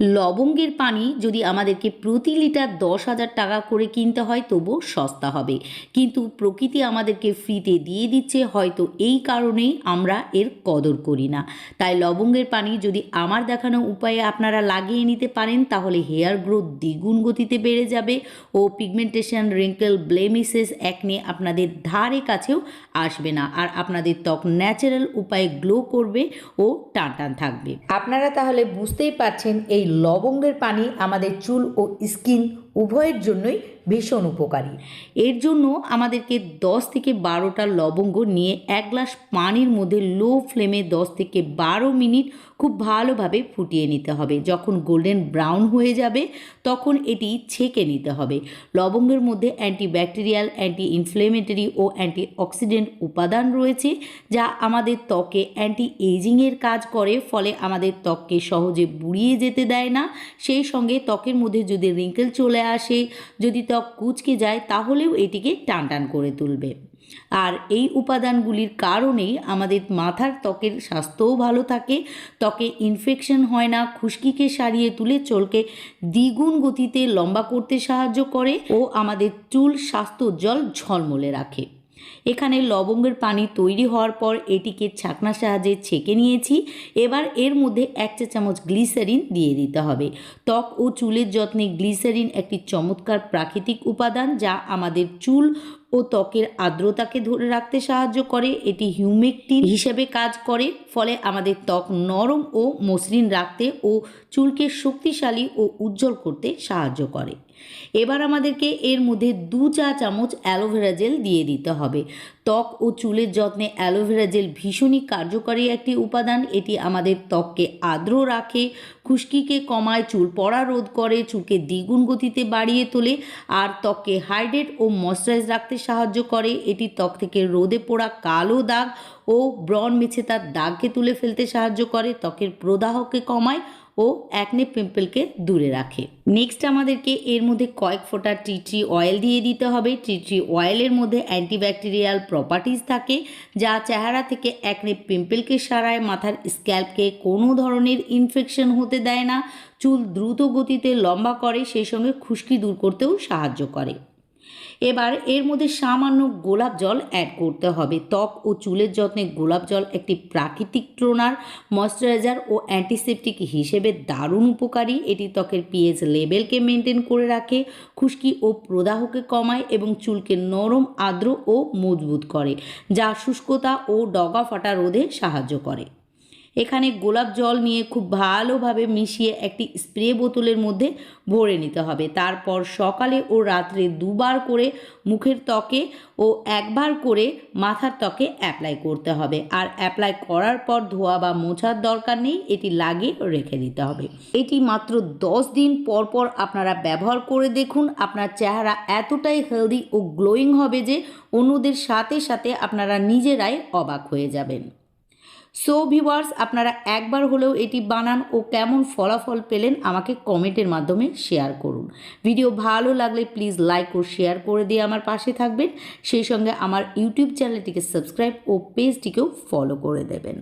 লবঙ্গের পানি যদি আমাদেরকে প্রতি লিটার দশ হাজার টাকা করে কিনতে হয়, তবুও সস্তা হবে। কিন্তু প্রকৃতি আমাদেরকে ফ্রিতে দিয়ে দিচ্ছে, হয়তো এই কারণেই আমরা এর কদর করি না। তাই লবঙ্গের পানি যদি আমার দেখানো উপায়ে আপনারা লাগিয়ে নিতে পারেন, তাহলে হেয়ার গ্রোথ দ্বিগুণ গতিতে বেড়ে যাবে ও পিগমেন্টেশন রিঙ্কেল ব্লেমিসেস একনে আপনাদের ধারে কাছেও আসবে না। আর আপনাদের ত্বক ন্যাচারাল উপায়ে গ্লো করবে ও টান টান থাকবে। আপনারা তাহলে বুঝতেই পারছেন এই লবঙ্গের পানি আমাদের চুল ও স্কিন উভয়ের জন্যই ভীষণ উপকারী। এর জন্য আমাদেরকে দশ থেকে বারোটা লবঙ্গ নিয়ে এক গ্লাস পানির মধ্যে লো ফ্লেমে দশ থেকে বারো মিনিট খুব ভালোভাবে ফুটিয়ে নিতে হবে। যখন গোল্ডেন ব্রাউন হয়ে যাবে, তখন এটি ছেঁকে নিতে হবে। লবঙ্গের মধ্যে অ্যান্টিব্যাকটেরিয়াল অ্যান্টি ইনফ্লেমেটরি ও অ্যান্টি অক্সিডেন্ট উপাদান রয়েছে, যা আমাদের ত্বকে অ্যান্টি এজিংয়ের কাজ করে, ফলে আমাদের ত্বককে সহজে বুড়িয়ে যেতে দেয় না। সেই সঙ্গে ত্বকের মধ্যে যদি রিঙ্কেল চলে আসে। যদি ত্বক কুচকে যায়, তাহলেও এটিকে টান টান করে তুলবে। আর এই উপাদানগুলির কারণেই আমাদের মাথার ত্বকের স্বাস্থ্যও ভালো থাকে। ত্বকে ইনফেকশন হয় না, খুশকিকে সারিয়ে তুলে চুলকে দ্বিগুণ গতিতে লম্বা করতে সাহায্য করে ও আমাদের চুল স্বাস্থ্য জল ঝলমলে রাখে। এখানে লবঙ্গের পানি তৈরি হওয়ার পর এটিকে ছাকনার সাহায্যে ছেঁকে নিয়েছি। এবার এর মধ্যে এক চা চামচ গ্লিসারিন দিয়ে দিতে হবে। ত্বক ও চুলের যত্নে গ্লিসারিন একটি চমৎকার প্রাকৃতিক উপাদান যা আমাদের চুল ও ত্বকের আর্দ্রতাকে ধরে রাখতে সাহায্য করে। এটি হিউমেকটিন হিসেবে কাজ করে, ফলে আমাদের ত্বক নরম ও মসৃণ রাখতে ও চুলকে শক্তিশালী ও উজ্জ্বল করতে সাহায্য করে। এবার আমাদেরকে এর মধ্যে দু চা চামচ অ্যালোভেরা জেল দিয়ে দিতে হবে। ত্বক ও চুলের যত্নে অ্যালোভেরা জেল ভীষণই কার্যকরী একটি উপাদান। এটি আমাদের ত্বককে আর্দ্র রাখে, খুশকিকে কমায়, চুল পড়া রোধ করে, চুলকে দ্বিগুণ গতিতে বাড়িয়ে তোলে, আর ত্বককে হাইড্রেট ও ময়শ্চারাইজ রাখতে সাহায্য করে। এটি ত্বক থেকে রোদে পোড়া কালো দাগ ও ব্রণ মেছে তার দাগকে তুলে ফেলতে সাহায্য করে। ত্বকের প্রদাহকে কমায় ও অ্যাকনে পিম্পলকে দূরে রাখে। নেক্সট আমাদেরকে এর মধ্যে কয়েক ফোঁটা টি ট্রি অয়েল দিয়ে দিতে হবে। টি ট্রি অয়েলের মধ্যে অ্যান্টিব্যাকটেরিয়াল প্রপার্টিজ থাকে, যা চেহারা থেকে অ্যাকনে পিম্পলকে সারায়। মাথার স্ক্যাল্পকে কোনো ধরনের ইনফেকশন হতে দেয় না। চুল দ্রুত গতিতে লম্বা করে, সেই সঙ্গে খুশকি দূর করতেও সাহায্য করে। এবার এর মধ্যে সামান্য গোলাপ জল অ্যাড করতে হবে। ত্বক ও চুলের যত্নে গোলাপ জল একটি প্রাকৃতিক টোনার ময়শ্চারাইজার ও অ্যান্টিসেপটিক হিসেবে দারুণ উপকারী। এটি ত্বকের পিএইচ লেভেলকে মেনটেন করে রাখে, খুশকি ও প্রদাহকে কমায় এবং চুলকে নরম, আর্দ্র ও মজবুত করে, যা শুষ্কতা ও ডগা ফাটা রোধে সাহায্য করে। এখানে গোলাপ জল নিয়ে খুব ভালোভাবে মিশিয়ে একটি স্প্রে বোতলের মধ্যে ভরে নিতে হবে। তারপর সকালে ও রাত্রে দুবার করে মুখের ত্বকে ও একবার করে মাথার ত্বকে অ্যাপ্লাই করতে হবে। আর অ্যাপ্লাই করার পর ধোয়া বা মোছার দরকার নেই, এটি লাগিয়ে রেখে দিতে হবে। এটি মাত্র দশ দিন পর পর আপনারা ব্যবহার করে দেখুন, আপনার চেহারা এতটাই হেলদি ও গ্লোয়িং হবে যে অন্যদের সাথে সাথে আপনারা নিজেরাই অবাক হয়ে যাবেন। সো ভিওয়ার্স আপনারা একবার হলেও এটি বানান ও কেমন ফলাফল পেলেন আমাকে কমেন্টের মাধ্যমে শেয়ার করুন। ভিডিও ভালো লাগলে প্লিজ লাইক ও শেয়ার করে দিয়ে আমার পাশে থাকবেন। সেই সঙ্গে আমার ইউটিউব চ্যানেলটিকে সাবস্ক্রাইব ও পেজটিকেও ফলো করে দেবেন।